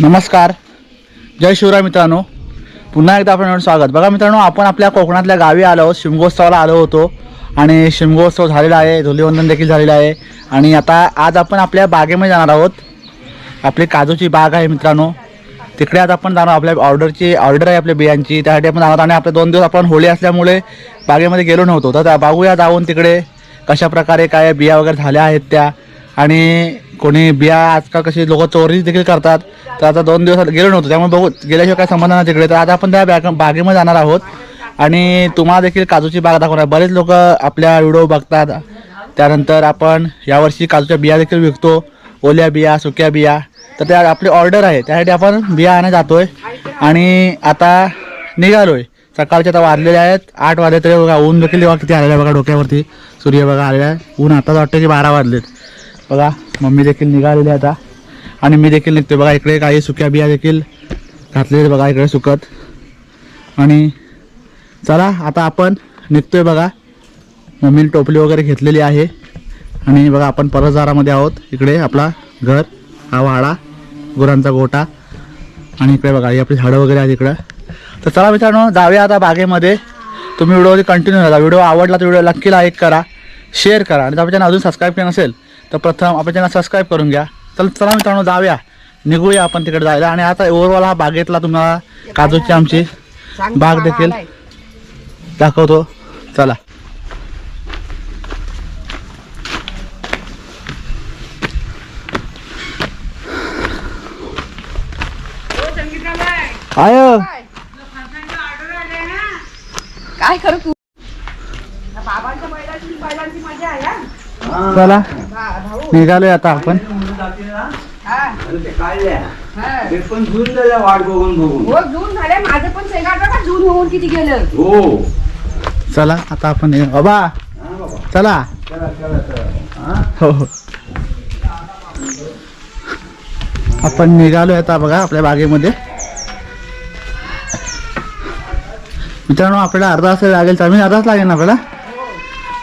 नमस्कार. जय शिवराय मित्रांनो. पुन्हा एकदा आपण स्वागत. बघा मित्रांनो आपण आपल्या कोकणातल्या गावी आलो आहोत शिमगोत्सवाला आलो होतो आणि शिमगोत्सव झालेला आहे धुलीवंदन देखील झालेलं आहे. आणि आता आज आपण आपल्या बागेमध्ये जाणार आहोत. आपली काजूची बाग आहे मित्रांनो. तिकडे आज आपण जाणार आपल्या ऑर्डरची ऑर्डर आहे आपल्या बियांची. त्यासाठी आपण जाणार आहोत. आणि आपले दोन दिवस आपण होळी असल्यामुळे बागेमध्ये गेलो नव्हतो. तर बघूया जाऊन तिकडे कशा प्रकारे काय बिया वगैरे झाल्या आहेत त्या. आणि कोणी बिया आजकाल कशी लोक चोरी देखील करतात. तर आता दोन दिवस गेलो नव्हतो त्यामुळे बघू गेल्याशिवाय काय संबंध नाही तिकडे. तर आता आपण त्या बॅग बागेमध्ये जाणार आहोत. आणि तुम्हाला देखील काजूची बाग दाखवणार बरेच लोक आपल्या व्हिडिओ बघतात. त्यानंतर आपण यावर्षी काजूच्या बिया देखील विकतो. ओल्या बिया सुक्या बिया. तर त्या आपली ऑर्डर आहे. त्यासाठी आपण बिया आणं जातो आहे आणि आता निघालोय. सकाळचे आता वाजलेले आहेत. आठ वाजले तरी बघा ऊन देखील बघा किती आलेलं आहे बघा डोक्यावरती. सूर्य बघा आलेला आहे. ऊन आताच वाटतं की बारा वाजलेत. बघा. मम्मी देखील निघालेली आहे आता. आणि मी देखील निघतोय. बघा इकडे काही सुक्या बिया देखील घातलेले बघा इकडे सुकत. आणि चला आता आपण निघतोय बघा. मम्मीने टोपली वगैरे घेतलेली आहे. आणि बघा आपण परसदारामध्ये आहोत. इकडे आपला घर हा वाडा गुरांचा गोटा आणि इकडे बघा ही आपली झाडं वगैरे आहेत इकडं. तर चला मित्रांनो जाऊया आता बागेमध्ये. तुम्ही व्हिडिओ कंटिन्यू राहा व्हिडिओ आवडला तर व्हिडिओ नक्की लाईक करा शेअर करा. आणि त्या अजून सबस्क्राईब केलं नसेल तर प्रथम आपल्या चॅनल सबस्क्राईब करून घ्या. चल चला मित्रांनो जाऊया. निघूया आपण तिकडे जायला. आणि आता ओव्हरऑल हा बागेतला तुम्हाला. काजूची आमची बाग देखील. दाखवतो. चला. आय. काय करू तू? हा? चला. निघालोय आता आपण. हा. हा. पण जून झाल्या. वाट बघून बघून जून झाले माझं पण शेंगाट बघा जून होऊन किती गेलं? चला आता आपण बाबा हा बाबा. चला चला चला. चला हा? हो हो. आपण निघालोय आता बघा आपल्या बागेमध्ये. मित्रांनो आपल्याला अर्धा तास लागेल तर आम्ही अर्धा तास लागेल ना आपल्याला?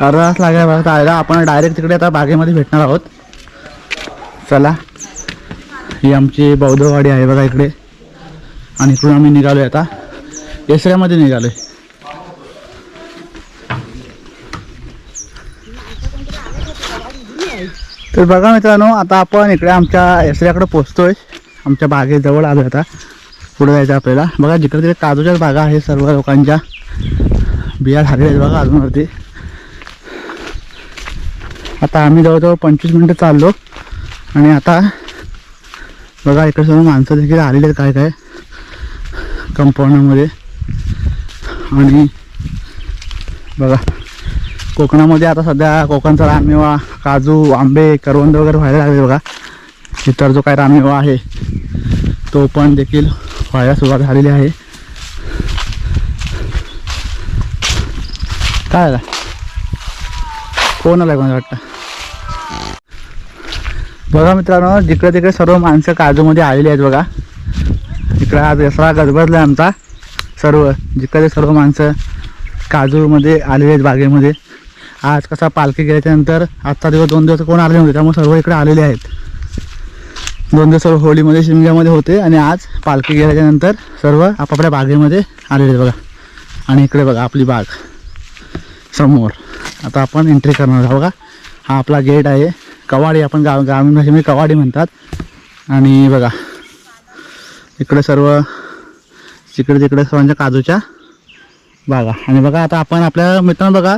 अर्धा तास लागेल. बघा आपण डायरेक्ट तिकडे आता बागेमध्ये भेटणार आहोत. चला. ही आमची बौद्धवाडी आहे बघा इकडे. आणि इकडून आम्ही निघालोय आता. येसऱ्यामध्ये निघालोय. तर बघा मित्रांनो आता आपण इकडे आमच्या यसऱ्याकडे पोचतोय. आमच्या बागेजवळ आलो आता. पुढे जायचं आपल्याला. बघा जिकडे तिकडे काजूच्याच बागा आहे सर्व लोकांच्या. बिया झालेल्या आहेत बघा अजूनवरती. आता आम्ही जवळजवळ पंचवीस मिनटं चाललो. आणि आता बघा इकडे माणसं देखील आलेली आहेत काय काय कंपाऊंडमध्ये. आणि बघा कोकणामध्ये आता सध्या कोकणचा रानमेवा काजू आंबे करवंद वगैरे व्हायला लागले बघा. इतर जो काय रानमेवा आहे तो पण देखील व्हायला सुरुवात झालेली आहे. काय आला कोण आहे कोणाला वाटतं? बघा मित्रांनो जिकडे तिकडे सर्व माणसं काजूमध्ये आलेली आहेत बघा. इकडे आज दसरा गजबजला आहे आमचा. सर्व जिकडे सर्व माणसं काजूमध्ये आलेले आहेत बागेमध्ये. आज कसा पालखी गेल्याच्यानंतर आजचा दिवस दोन दिवस कोण आले नव्हते त्यामुळे सर्व इकडे आलेले आहेत. दोन दिवस सर्व होळीमध्ये शिमग्यामध्ये होते आणि आज पालखी गेल्याच्यानंतर सर्व आपापल्या बागेमध्ये आलेले आहेत बघा. आणि इकडे बघा आपली बाग. समोर. आता आपण एंट्री करणार आहोत बघा. हा आपला गेट आहे. कवाडी आपण गाव ग्रामीण भाषेमध्ये कवाडी म्हणतात. आणि बघा इकडे सर्व तिकडे तिकडे सर्वांच्या काजूच्या बागा. आणि बघा आता आपण आपल्या मित्रांनो बघा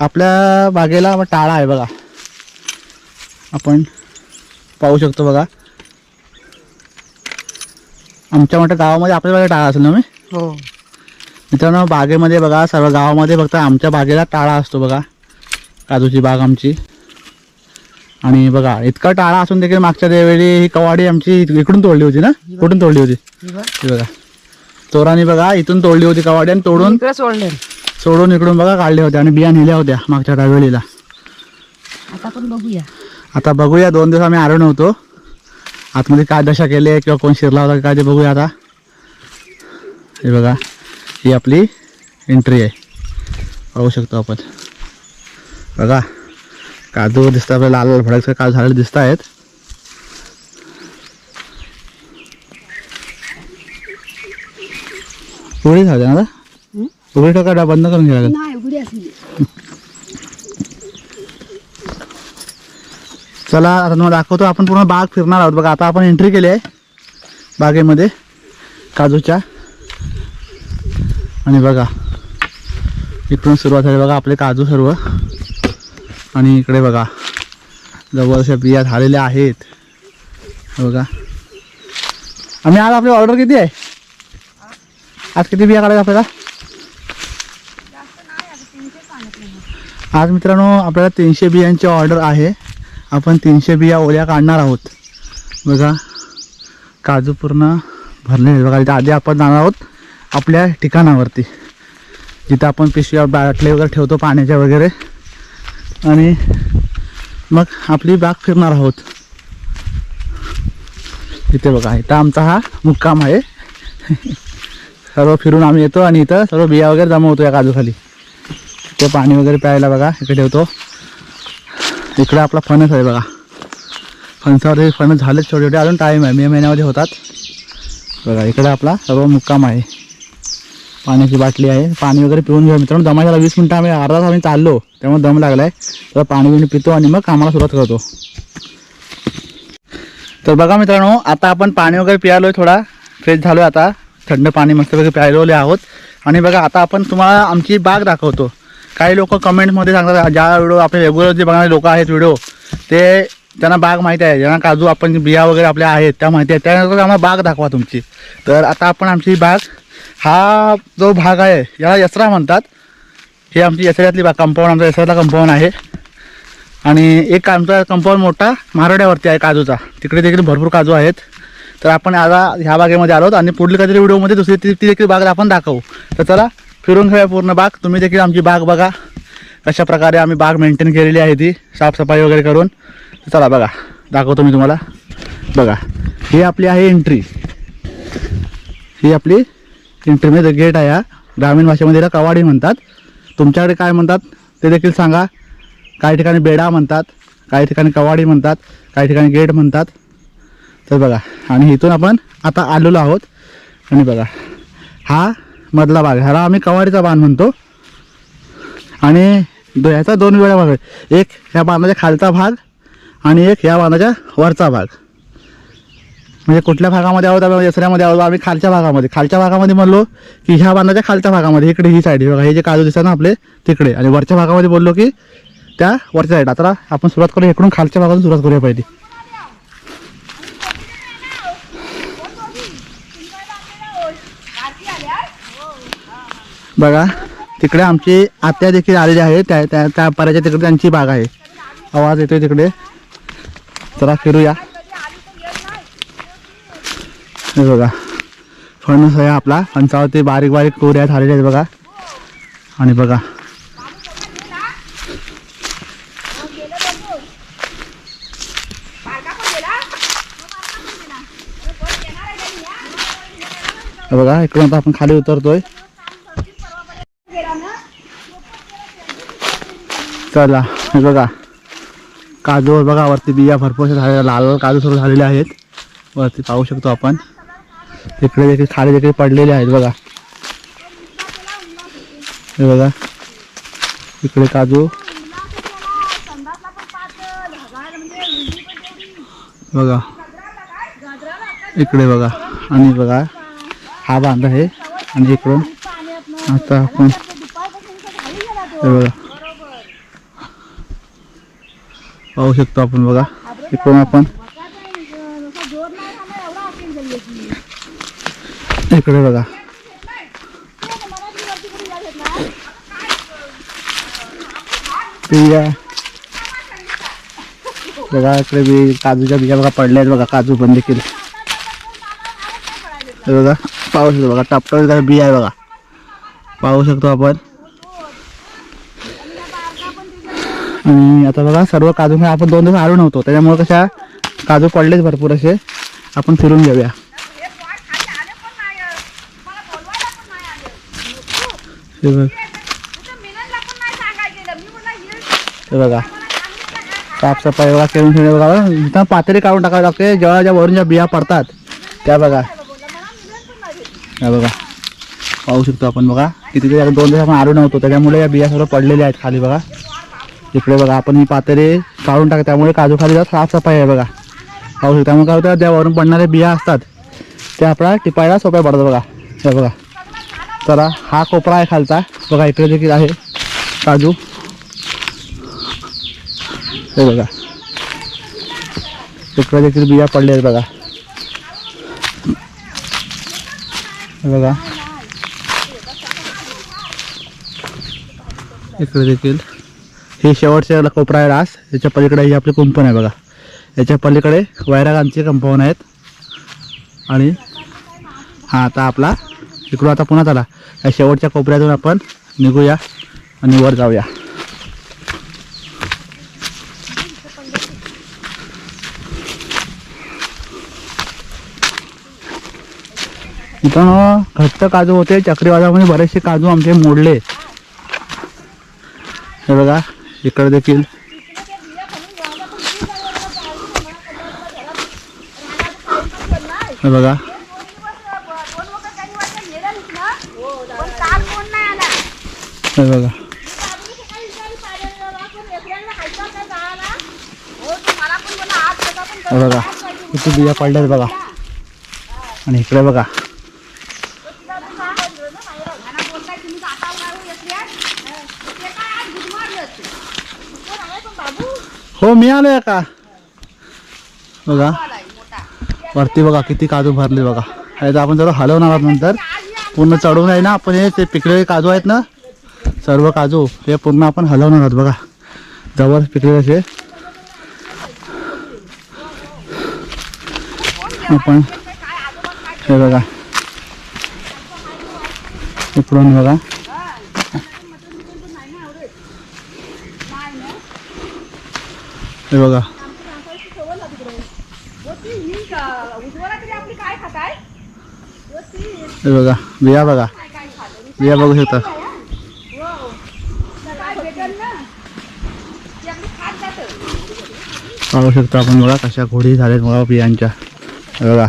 आपल्या बागेला टाळा आहे बघा. आपण पाहू शकतो बघा. आमच्या मोठ्या गावामध्ये आपल्या बागे टाळा असेल ना मी हो. मित्रांनो बागेमध्ये बघा सर्व गावामध्ये फक्त आमच्या बागेला टाळा असतो बघा. काजूची बाग आमची. आणि बघा इतका टाळा असून देखील मागच्या वेळी ही कवाडी आमची इकडून तोडली होती ना? कुठून तोडली होती? ही बघा. चोराने बघा इथून तोडली होती कवाडी आणि तोडून सोडले सोडून इकडून बघा काढल्या होत्या आणि बिया नेल्या होत्या मागच्या त्यावेळीला आता पण बघूया. आता बघूया दोन दिवस आम्ही आलो नव्हतो आतमध्ये काय दशा केली किंवा कोण शिरला होता काय ते बघूया आता. हे बघा ही आपली एंट्री आहे. पाहू शकतो आपण. बघा. काजू दिसतं आपल्याला लाल भडकचं काजू झालेले दिसत आहेत उघडी झाले ना उघडी टाका बंद करून घ्या चला आता तुम्हाला दाखवतो. आपण पूर्ण बाग फिरणार आहोत. बघा आता आपण एंट्री केली आहे बागेमध्ये काजूच्या. आणि बघा इकडून सुरुवात झाली. बघा आपले काजू सर्व. आणि इकडे बघा जवळच्या बिया झालेल्या आहेत. बघा. आम्ही आज आपली ऑर्डर किती आहे? आज किती बिया काढायला आपल्याला? आज मित्रांनो आपल्याला तीनशे बियांची ऑर्डर आहे. आपण तीनशे बिया ओल्या काढणार आहोत. बघा काजू पूर्ण भरले बघा तिथे आधी आपण जाणार आहोत आपल्या ठिकाणावरती. जिथं आपण पिशव्या बाटले वगैरे ठेवतो पाण्याच्या वगैरे. आणि मग आपली बाग फिरणार आहोत. इथे बघा इथं आमचा हा मुक्काम आहे. सर्व फिरून आम्ही येतो आणि इथं सर्व बिया वगैरे जमा होतो या काजूखाली. ते पाणी वगैरे प्यायला बघा इकडे ठेवतो. इकडे आपला फणस आहे बघा. फणसावर फणस झालेच छोटे छोटे अजून टाईम आहे मे महिन्यामध्ये होतात. बघा इकडे आपला सर्व मुक्काम आहे. पाण्याची बाटली आहे. पाणी वगैरे पिऊन घेऊ मित्रांनो दमायला वीस मिनटं आम्ही अर्धा तास आम्ही चाललो. त्यामुळे दम लागला आहे तर पाणी बिणी पितो आणि मग कामाला सुरुवात करतो. तर बघा मित्रांनो आता आपण पाणी वगैरे प्यायलोय थोडा. फ्रेश झालोय आता. थंड पाणी मस्तपैकी प्यायलोले आहोत. आणि बघा आता आपण तुम्हाला आमची बाग दाखवतो. काही लोक कमेंटमध्ये सांगतात ज्या व्हिडिओ आपले रेग्युलर जे बघणारे लोक आहेत व्हिडिओ ते त्यांना बाग माहिती आहे. ज्यांना काजू आपण बिया वगैरे आपल्या आहेत त्या माहिती आहेत. त्यानंतर आम्हाला बाग दाखवा तुमची. तर आता आपण आमची बाग हा जो भाग आहे याला यसरा म्हणतात. हे आमची यसऱ्यातली बाग कंपाऊंड आमचा यसऱ्याला कंपाऊंड आहे. आणि एक आमचा कंपाऊंड मोठा मारड्यावरती आहे काजूचा. तिकडे देखील भरपूर काजू आहेत. तर आपण आता ह्या बागेमध्ये आलो आणि पुढील काहीतरी व्हिडिओमध्ये दुसरी ती ती देखील बाग आपण दाखवू. तर चला फिरून घेऊया पूर्ण बाग. तुम्ही देखील आमची बाग बघा. कशा प्रकारे आम्ही बाग मेंटेन केलेली आहे ती. साफसफाई वगैरे करून. तर चला बघा दाखवतो मी तुम्हाला. बघा ही आपली आहे एंट्री ही आपली एंट्री गेट आहे हा. ग्रामीण भाषेमध्ये याला कवाडी म्हणतात. तुमच्याकडे काय म्हणतात ते देखील सांगा. काही ठिकाणी बेडा म्हणतात काही ठिकाणी कवाडी म्हणतात काही ठिकाणी गेट म्हणतात. तर बघा आणि इथून आपण आता आलेलो आहोत. आणि बघा हा मधला भाग ह्याला आम्ही कवाडीचा बांध म्हणतो. आणि दो ह्याचा दोन वेळा भाग आहे. एक ह्या बांधाच्या खालचा भाग आणि एक ह्या बांधाच्या वरचा भाग. म्हणजे कुठल्या भागामध्ये आहोत? आपण दसऱ्यामध्ये आहोत. आम्ही खालच्या भागामध्ये. खालच्या भागामध्ये म्हणलो की ह्या बांधाच्या खालच्या भागामध्ये. इकडे ही साईड बघा हे जे काजू दिसतात ना आपले तिकडे. आणि वरच्या भागामध्ये बोललो की त्या वरच्या साईड आता आपण सुरुवात करूया. इकडून खालच्या भागातून सुरुवात करूया पाहिजे बघा तिकडे आमची आत्या देखील आलेली आहे. त्या त्या त्या पाऱ्याच्या तिकडे त्यांची बाग आहे. आवाज येतोय तिकडे. चला फिरूया. हे बघा. फणस आहे आपला. फणसावरती बारीक बारीक कोऱ्या झालेल्या आहेत बघा. आणि बघा. बघा इकडून आता आपण खाली उतरतोय. चला हे बघा. काजूवर बघा वरती बिया भरपूर झालेल्या लाल लाल काजू सुरू झालेले आहेत. वरती पाहू शकतो आपण. इकडे देखील खाली देखील पडलेले आहेत बघा. हे बघा. इकडे काजू. बघा. इकडे बघा. आणि बघा. हा बांध आहे. आणि इकडून आता आपण हे बघा. पाहू शकतो आपण बघा. इकडून आपण इकडे बघा. बिया. बघा इकडे बी काजूच्या बिया बघा पडल्या आहेत बघा काजू पण देखील हे बघा पाहू शकतो बघा टपटप बिया आहे बघा. पाहू शकतो आपण. आणि आता बघा सर्व काजू आपण दोन दिवस आलो नव्हतो त्याच्यामुळे कशा काजू पडलेच भरपूर असे. आपण फिरून घेऊया. हे बघ. हे बघा. साफसफाई बघा करून ठेवणे बघा. इथं काढून टाकावी लागते. जेव्हा ज्या वरून ज्या बिया पडतात त्या बघा. हे बघा. पाहू शकतो आपण बघा. किती दोन दिवस आपण आलो नव्हतो. त्याच्यामुळे या बिया सर्व पडलेल्या आहेत खाली बघा. इकडे बघा आपण ही पातळी काढून टाक त्यामुळे काजू खाली साफसफाई आहे बघा. पाहू शकतो. त्यामुळे काय होतं त्या वरून पडणाऱ्या बिया असतात त्या आपल्याला टिपायला सोप्या पडतात बघा. हे बघा. चला हा कोपरा आहे खालचा. बघा इकडे देखील आहे. काजू. हे बघा. इकडे देखील बिया पडल्या आहेत बघा. बघा. इकडे देखील. हे शेवटच्या कोपरा आहे रास. याच्या पलीकडे ही आपली कुंपण आहे बघा. याच्या पलीकडे वैरागांचे कंपाऊंड आहेत. आणि हा आता आपला इकडून आता पुन्हा आला या शेवटच्या कोपऱ्यातून आपण निघूया आणि वर जाऊया. इथं घट्ट काजू होते. चक्रीवादळामध्ये बरेचसे काजू आमचे मोडले. हे बघा इकडे देखील. हे बघा. हे बघा. हे बघा किती बिया पडल्यात बघा. आणि इकडे बघा. हो मी आलोय का? बघा. वरती बघा किती काजू भरले बघा. तर आपण जरा हलवणार आहोत नंतर. पूर्ण चढून आहे ना आपण हे ते पिकलेले काजू आहेत ना सर्व काजू हे पूर्ण आपण हलवणार आहोत बघा. जवळ पिकलेले असे. आपण हे बघा. इकडून बघा. हे बघा. हे बघा. बिया बघा. बिया बघू शकता काय भेटेल ना ते आपली खात जातं पाहू शकतो आपण बघा कशा घोडी झाल्यात बघा बियांच्या. बघा.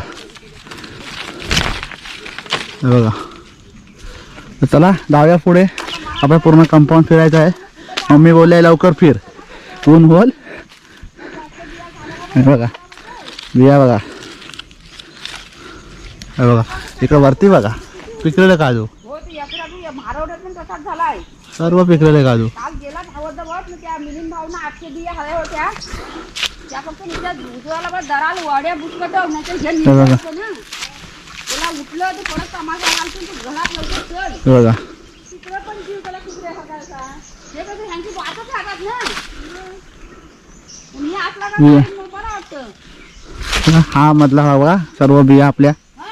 बघा. तर चला डाव्या पुढे. आपण पूर्ण कंपाऊंड फिरायचं आहे. मम्मी बोलले लवकर फिर. ऊन बोल? बघा. बिया बघा. बघा. इकडं वरती बघा. पिकलेलं काजू. हो सर्व पिकलेले काजू. हे बघा. बघा. मधला हा बघा सर्व बिया आपल्या. हा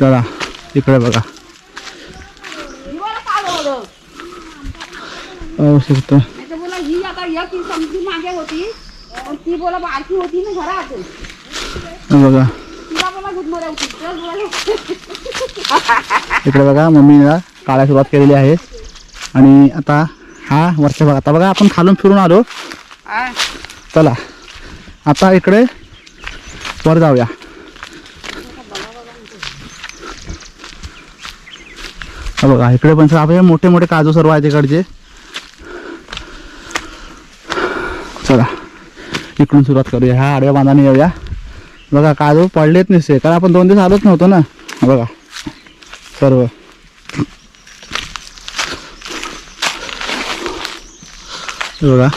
चला इकडे बघा. शकतो ही आता एक मागे होती. ती बोला बारकी होती ना घरात. हे बघा. तिला बोला गुदमऱ्या होती. तर बोला इकडे बघा मम्मीला काढायला सुरुवात केलेली आहे. आणि आता हा वरच्या बघा आता बघा आपण खालून फिरून आलो. चला. आता इकडे वर जाऊया. बघा इकडे पण सर्व आपले मोठे मोठे काजू सर्व आहेत इकडचे चला इकडून सुरुवात करूया. ह्या आडव्या बांधाने येऊया. बघा काजू पडलेच नसते. कारण आपण दोन दिवस आलोच नव्हतो ना. बघा. सर्व. बघा.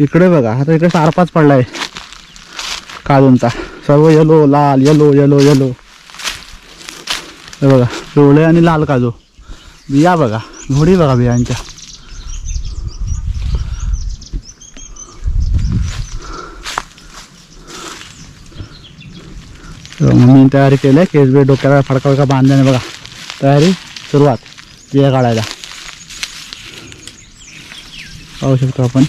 इकडे बघा. आता इकडे सारपाच पडलाय. काजूंचा. सर्व येलो लाल येलो येलो येलो हे बघा. पिवळे आणि लाल काजू. बिया बघा. घोडी बघा बियांच्या. मी तयारी केली आहे केस बी डोक्याला फडका फडका बांधल्याने बघा. तयारी सुरुवात बिया काढायला. पाहू शकतो आपण.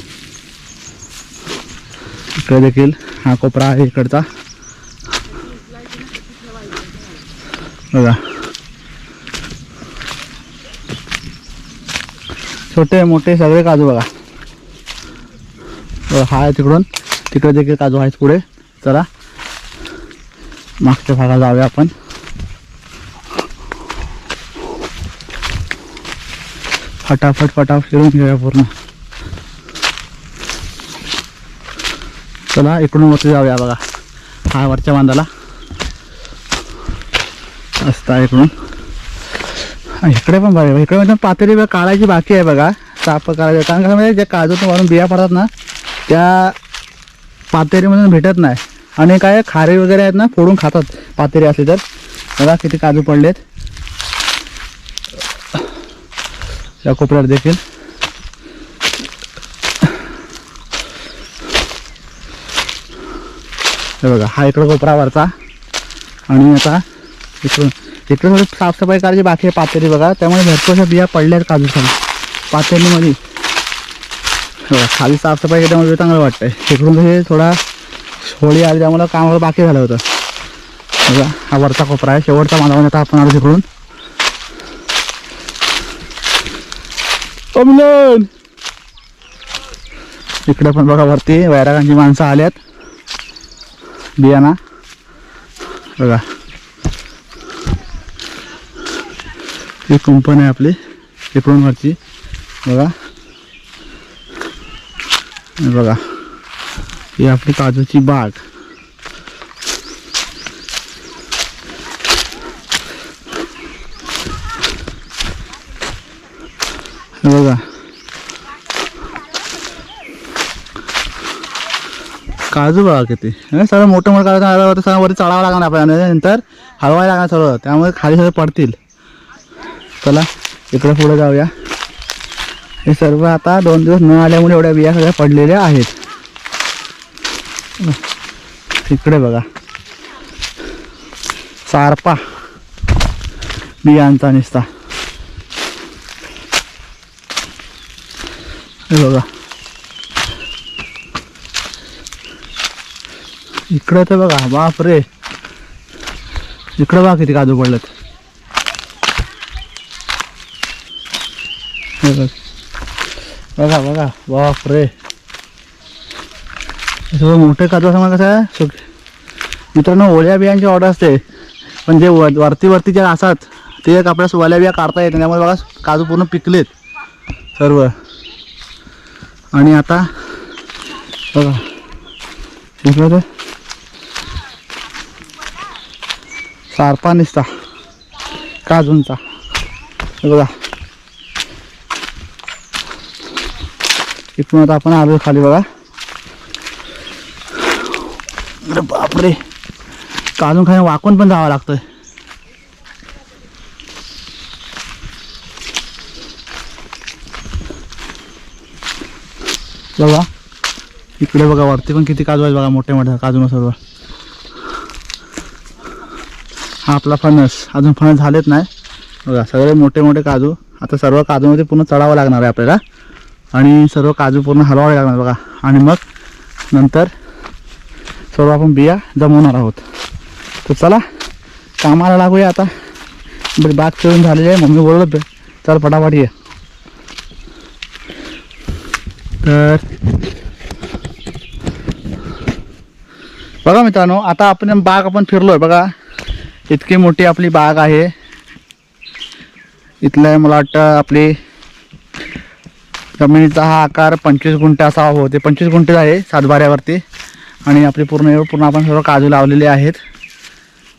इकडे देखील हा कोपरा आहे इकडचा. बघा. छोटे मोठे सगळे काजू बघा. बघा, हा आहे तिकडून. तिकडे देखील काजू आहेत पुढे. चला. मागच्या भागात जाऊया आपण. फटाफट फटाफट फिरून घेऊया पूर्ण. चला इकडून वरती जाऊया बघा. हा वरच्या बांधाला. असता इकडून. इकडे पण बघा इकडे म्हणजे पातळी काढायची बाकी आहे बघा. ताप काढायचं कारण कसं म्हणजे ज्या काजूतून वरून बिया पडतात ना त्या पातेरीमधून भेटत नाही. आणि काय खारे वगैरे आहेत ना फोडून खातात. पातेरी असले तर. बघा किती काजू पडलेत. या कोपऱ्यात देखील. हे बघा हा इकडं कोपरा वरचा. आणि आता इकडून. इकडे थोडी साफसफाई करायची बाकी आहे पातेरी बघा. त्यामुळे भरपूरशा बिया पडल्या आहेत काजू खाली पातेरीमध्ये बघा खाली साफसफाई केल्यामुळे चांगलं वाटतंय. इकडून हे थोडा होळी आली त्यामुळे कामावर बाकी झालं होतं. बघा हा वरचा कोपरा आहे. शेवटचा माझा म्हणजे आपण आलो तिकडून. मिलन इकडे पण बघा वरती वैरागांची माणसं आल्यात. बियाणा. बघा. ही कंपनी आहे आपली इकडून वरची. बघा. बघा. ही आपली काजूची बाग बघा. काजू बघा किती. सगळं मोठं मोठं काजू आलं तर सगळं वरती चढावं लागणार आपल्याला. नंतर हलवायला लागणार सगळं. त्यामुळे खाली सगळं पडतील. चला इकडे पुढे जाऊया. हे सर्व आता दोन दिवस न आल्यामुळे एवढ्या बिया सगळ्या पडलेल्या आहेत. इकडे बघा. सारपा. बियांचा निसता. हे बघा. इकडे तर बघा बाप रे इकडे बघा किती काजू पडलेत. हे बघा. बघा बाप रे सगळं मोठे काजू असं कसं आहे सुक- मित्रांनो ओल्या बियांची ऑर्डर असते. पण जे वर- वरती वरती जे असतात ते एक आपल्या ओल्या बिया काढता येत नाही. त्यामुळे बघा काजू पूर्ण पिकलेत. सर्व. आणि आता बघा. इकडे ते. सारपा निसता. काजूंचा. बघा. इथून आता आपण आलो खाली बघा. अरे बापरे. काजून खाणे वाकून पण जावं लागतंय. बघा इकडे बघा वरती पण किती काजू आहेत बघा मोठे मोठे काजू सर्व. हा आपला फणस. अजून फणस झालेत नाही. बघा सगळे मोठे मोठे काजू. आता सर्व काजूमध्ये पूर्ण चढावं लागणार आहे आपल्याला. आणि सर्व काजू पूर्ण हलवावे लागणार बघा. आणि मग नंतर सर्व आपण बिया जमवणार आहोत. तर चला कामाला लागूया आता. बरं बाग चळून झालेली आहे मम्मी बोलत चल फटाफट ये. तर बघा मित्रांनो आता आपण बाग आपण फिरलो आहे बघा. इतकी मोठी आपली बाग आहे. इथलं मला वाटतं आपली जमिनीचा हा आकार पंचवीस गुंठे असा होते पंचवीस गुंठे आहे सातबाऱ्यावरती. आणि आपली पूर्ण एवढं पूर्ण आपण सर्व काजू लावलेले आहेत.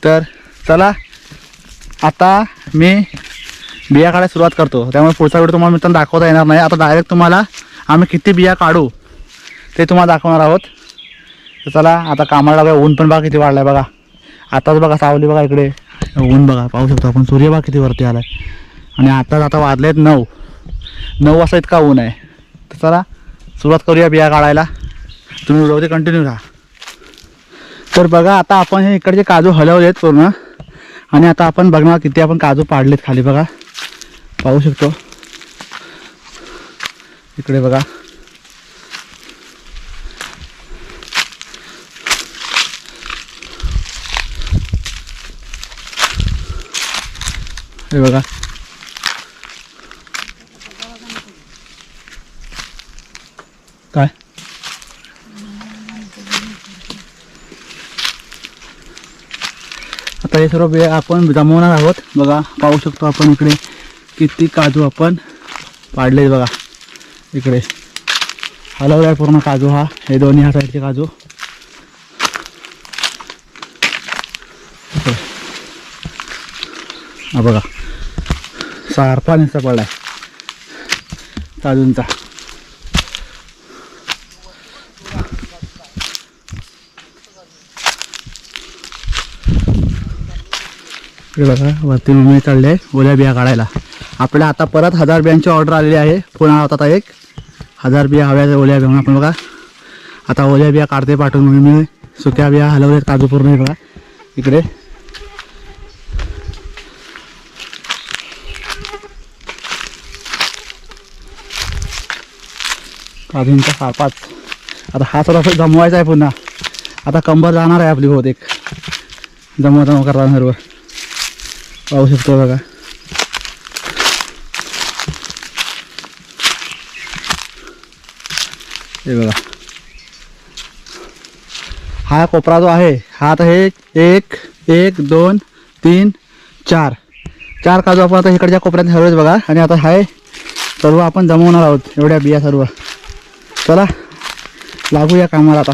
तर चला आता मी बिया काढायला सुरुवात करतो. त्यामुळे पुढचा व्हिडिओ तुम्हाला मित्रांनो दाखवता येणार नाही. आता डायरेक्ट तुम्हाला आम्ही किती बिया काढू ते तुम्हाला दाखवणार आहोत. तर चला आता कामाला बघा ऊन पण बघा किती वाढलाय बघा. आताच बघा सावली बघा इकडे. ऊन बघा पाहू शकतो आपण. सूर्य बघा किती वरती आलाय. आणि आताच आता वाजले आहेत नऊ. नऊ वाजता इतका ऊन आहे. तर चला सुरुवात करूया बिया काढायला. तुम्ही व्हिडिओमध्ये कंटिन्यू राहा. तर बघा आता आपण हे इकडचे काजू हलवलेत पूर्ण. आणि आता आपण बघणार किती आपण काजू पाडलेत खाली बघा. पाहू शकतो. इकडे बघा. हे बघा काय आता हे सर्व बिया आपण जमवणार आहोत. बघा पाहू शकतो आपण इकडे किती काजू आपण पाडले बघा. इकडे. हलवलाय पूर्ण काजू हा. हे दोन्ही ह्या साईडचे काजू. हा बघा. सारपा निसा पडलाय. काजूंचा. इकडे बघा वरती मम्मी चालले ओल्या बिया काढायला. आपल्याला आता परत हजार बियांची ऑर्डर आलेली आहे. पुन्हा आता एक हजार बिया हव्या ओल्या बिया आपण बघा. आता ओल्या बिया काढते पाठवून मम्मी मी. सुक्या बिया हलवले काजू पूर्ण बघा इकडे. काजूंचा सापाच आता हा सर्व जमवायचा आहे पुन्हा. आता कंबर जाणार आहे आपली बहुतेक. जमवा जमवा सर्व. पाहू शकतो बघा. हे बघा. हा कोपरा जो आहे हा आता हे एक एक दोन तीन चार. चार काजू आपण आता इकडच्या कोपऱ्यात ठेवलेत बघा. आणि आता हाय सर्व आपण जमवणार आहोत एवढ्या बिया सर्व. चला लागूया कामाला आता.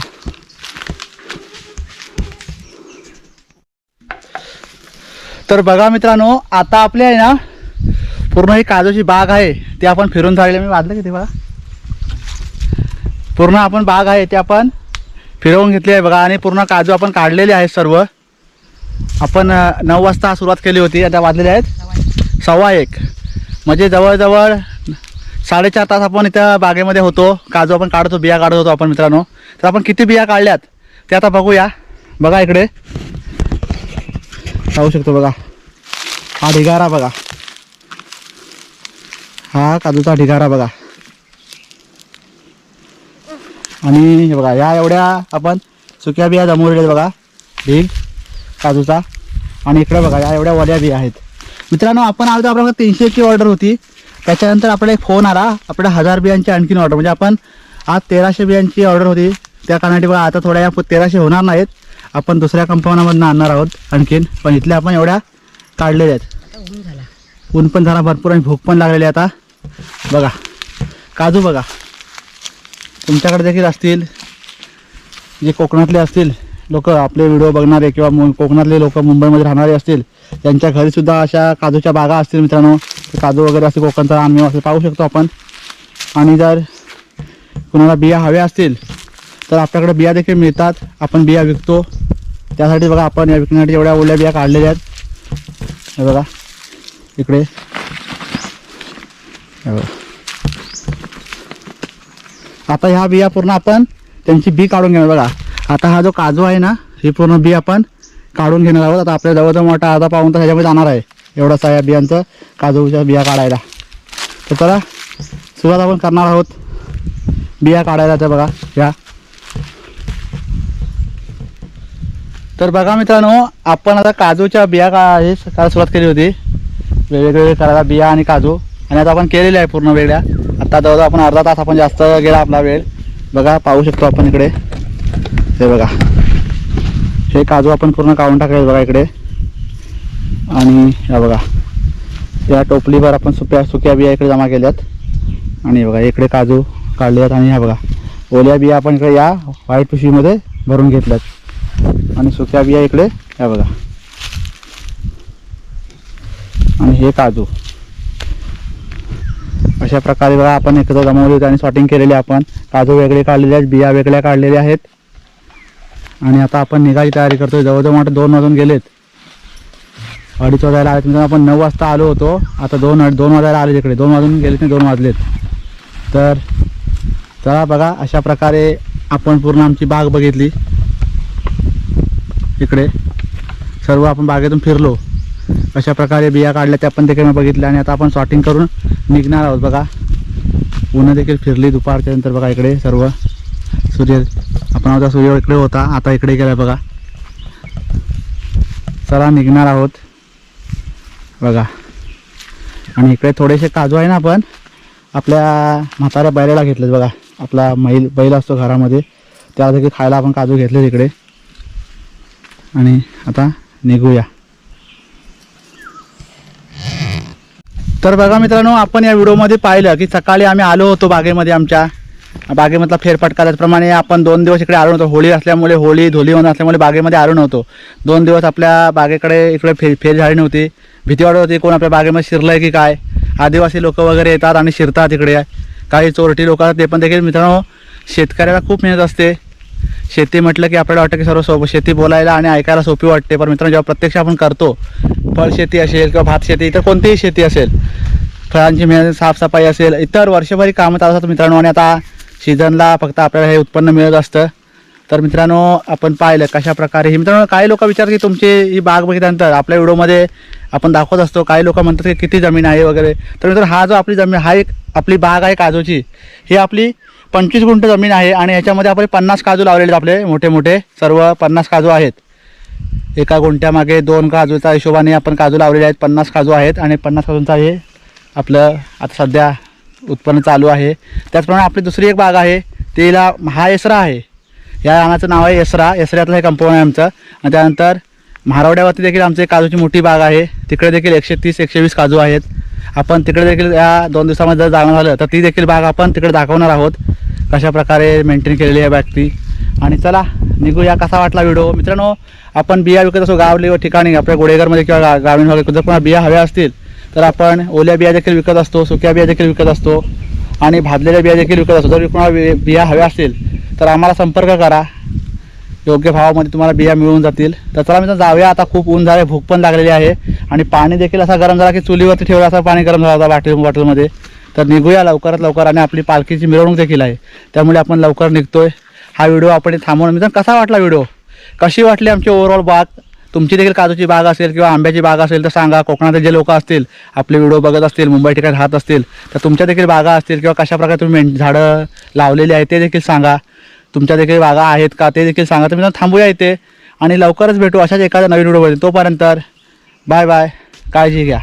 तर बघा मित्रांनो आता आपले आहे ना पूर्ण ही काजूची बाग आहे ती आपण फिरून झालेले मी वाजलं किती बघा? पूर्ण आपण बाग आहे ती आपण फिरवून घेतली आहे बघा. आणि पूर्ण काजू आपण काढलेले आहेत सर्व. आपण नऊ वाजता सुरुवात केली होती आता वाजलेले आहेत. सव्वा एक. म्हणजे जवळजवळ साडेचार तास आपण इथं बागेमध्ये होतो. काजू आपण काढत बिया काढत होतो आपण मित्रांनो. तर आपण किती बिया काढल्यात ते आता बघूया. बघा इकडे. पाहू शकतो बघा. हा ढिगारा बघा. हा काजूचा ढिगारा बघा. आणि हे बघा या एवढ्या आपण सुक्या बिया जमवलेल्या बघा. ढीग काजूचा. आणि इकडे बघा या एवढ्या वड्या बिया आहेत. मित्रांनो आपण आलो आपल्याला तीनशेची ऑर्डर होती. त्याच्यानंतर आपल्याला एक फोन आला. आपल्या हजार बियांची आणखीन ऑर्डर म्हणजे आपण आज तेराशे बियांची ऑर्डर होती. त्या कारणासाठी बघा आता थोड्या या तेराशे होणार नाहीत. आपण दुसऱ्या कंपन्यामधून आणणार आहोत आणखीन. पण इथल्या आपण एवढ्या काढलेल्या आहेत. ऊन पण झाला भरपूर आणि भूक पण लागलेली आहे आता. बघा. काजू बघा. तुमच्याकडे देखील असतील. जे कोकणातले असतील लोक आपले व्हिडिओ बघणारे किंवा मु- कोकणातले लोक मुंबईमध्ये राहणारे असतील त्यांच्या घरीसुद्धा अशा काजूच्या बागा असतील मित्रांनो. काजू वगैरे असतील कोकणचा आम्ही असं पाहू शकतो आपण. आणि जर कुणाला बिया हव्या असतील तर आपल्याकडे बिया देखील मिळतात. आपण बिया विकतो. त्यासाठी बघा आपण या विकण्यासाठी एवढ्या ओल्या बिया काढलेल्या आहेत. हे बघा. इकडे. आता ह्या बिया पूर्ण आपण त्यांची बी काढून घेणार. बघा. आता हा जो काजू आहे ना ही पूर्ण बी आपण काढून घेणार आहोत. आता आपल्या जवळजवळ मोठा अर्धा पाऊन तर ह्याच्यामध्ये जाणार आहे. एवढासा या बियांचं काजूच्या बिया काढायला. तर चला सुरुवात आपण करणार आहोत. बिया काढायला तर बघा या. तर बघा मित्रांनो आपण आता काजूच्या बिया का हे करायला सुरुवात केली होती. वेगवेगळे करायला बिया आणि काजू. आणि आता आपण केलेले आहे पूर्ण वेगळ्या. आता जवळजवळ आपण अर्धा तास आपण जास्त गेला आपला वेळ. बघा पाहू शकतो आपण इकडे. हे बघा. हे काजू आपण पूर्ण काढून टाकले बघा इकडे. आणि या बघा. या टोपलीवर आपण सुक्या सुक्या बिया इकडे जमा केल्यात. आणि बघा इकडे काजू काढले आहेत आणि ह्या बघा. ओल्या बिया आपण इकडे या व्हाईट पिशवीमध्ये भरून घेतल्यात. आणि सुक्या बिया इकडे या बघा. आणि हे काजू. अशा प्रकारे बघा आपण एकत्र जमवले होते आणि सॉर्टिंग केलेले आपण. काजू वेगळे काढलेले आहेत बिया वेगळ्या काढलेल्या आहेत. आणि आता आपण निघायची तयारी करतोय. जवळजवळ वाटत दोन वाजून गेलेत. अडीच वाजायला आले. म्हणजे आपण नऊ वाजता आलो होतो. आता दोन दोन वाजायला आले तिकडे. दोन वाजून गेलेत नाही दोन वाजलेत. तर चला बघा अशा प्रकारे आपण पूर्ण आमची बाग बघितली. इकडे सर्व आपण बागेतून फिरलो. अशा प्रकारे बिया काढल्या त्या पण देखील मी बघितल्या आणि आता आपण सॉर्टिंग करून निघणार आहोत बघा. ऊन देखील फिरली दुपारच्या नंतर बघा इकडे सर्व. सूर्य आपण आता सूर्य इकडे होता आता इकडे गेला बघा. चला निघणार आहोत. बघा. आणि इकडे थोडेसे काजू आहे ना आपण आपल्या म्हाताऱ्या बैलाला घेतलेत बघा. आपला मैल बैल असतो घरामध्ये. त्याला देखील खायला आपण काजू घेतले तिकडे आणि आता निघूया. तर बघा मित्रांनो आपण या व्हिडिओमध्ये पाहिलं की सकाळी आम्ही आलो होतो बागेमध्ये आमच्या. बागेमधला फेरफटका त्याचप्रमाणे आपण दोन दिवस इकडे आलो नव्हतो. होळी असल्यामुळे होळी धुलीवंदन असल्यामुळे बागेमध्ये आलो नव्हतो. दोन दिवस आपल्या बागेकडे इकडे फेर फेर झाली नव्हती. भीती वाटत होती कोण आपल्या बागेमध्ये शिरलं आहे की काय. आदिवासी लोक वगैरे येतात आणि शिरतात इकडे. काही चोरटी लोक ते पण देखील मित्रांनो शेतकऱ्याला खूप मेहनत असते. शेती म्हटलं की आपल्याला वाटतं की सर्व सोप शेती बोलायला आणि ऐकायला सोपी वाटते पण मित्रांनो जेव्हा प्रत्यक्ष आपण करतो फळ शेती असेल किंवा भात शेती इतर कोणतीही शेती असेल फळांची मेहनत साफसफाई असेल इतर वर्षभरी कामं चालू असतात मित्रांनो आणि आता सीझनला फक्त आपल्याला हे उत्पन्न मिळत असतं. तर मित्रांनो आपण पाहिलं कशा प्रकारे हे. मित्रांनो काही लोक विचारतात की तुमची ही बाग बघितल्यानंतर आपल्या व्हिडिओमध्ये आपण दाखवत असतो काही लोक म्हणतात की किती जमीन आहे वगैरे. तर मित्रांनो हा जो आपली जमीन हा एक आपली बाग आहे काजूची ही आपली पंचवीस गुंठ जमीन आहे आणि याच्यामध्ये आपण पन्नास काजू लावलेले आहेत आपले मोठे मोठे. सर्व पन्नास काजू आहेत. एका गुंठ्यामागे दोन काजूच्या हिशोबाने आपण काजू लावलेले आहेत. पन्नास काजू आहेत आणि पन्नास काजूंचा हे आपलं आता सध्या उत्पन्न चालू आहे. त्याचप्रमाणे आपली दुसरी एक बाग आहे तिला हा एसरा आहे. या रानाचं नाव आहे एसरा एसऱ्यातलं हे कंपाऊंड आहे आमचं. आणि त्यानंतर म्हारवड्यावरती देखील आमची काजूची मोठी बाग आहे. तिकडे देखील एकशे तीस एकशे वीस काजू आहेत. आपण तिकडे देखील या दोन दिवसामध्ये जर जाणं झालं तर ती देखील बाग आपण तिकडे दाखवणार आहोत. कशा प्रकारे मेंटेन केलेली आहे बॅटरी आणि चला निघूया. कसा वाटला व्हिडिओ मित्रांनो आपण बिया विकत असतो गावली व ठिकाणी आपल्या गोडेघरमध्ये किंवा ग्रामीण भागात जर पण बिया हव्या असतील तर आपण ओल्या बिया देखील विकत असतो सुक्या बिया देखील विकत असतो आणि भाजलेल्या बिया देखील विकत असतो. जर कोणाला बिया हव्या असतील तर आम्हाला संपर्क करा. योग्य भावामध्ये तुम्हाला बिया मिळून जातील. तर चला मित्र जाऊया. आता खूप ऊन झाले भूक पण लागलेली आहे. आणि पाणी देखील असा गरम झाला की चुलीवरती ठेवला असं पाणी गरम झालं होता बाटली बॉटलमध्ये. तर निघूया लवकरात लवकर आणि आपली पालखीची मिरवणूक देखील आहे. त्यामुळे आपण लवकर निघतोय. हा व्हिडिओ आपण थांबवून मित्रांनो कसा वाटला व्हिडिओ? कशी वाटली आमची ओव्हरऑल बाग? तुमची देखील काजूची बाग असेल किंवा आंब्याची बाग असेल तर सांगा. कोकणातील जे लोक असतील आपले व्हिडिओ बघत असतील मुंबई ठिकाणी राहत असतील तर तुमच्या देखील बागा असतील किंवा कशा प्रकारे तुम्ही मेन झाडं लावलेली आहेत ते देखील सांगा. तुमच्या देखील बागा आहेत का ते देखील सांगा. तर मी थांबूया इथे आणि लवकरच भेटू अशाच एखाद्या नवीन व्हिडिओमध्ये. तोपर्यंत बाय बाय. काळजी घ्या.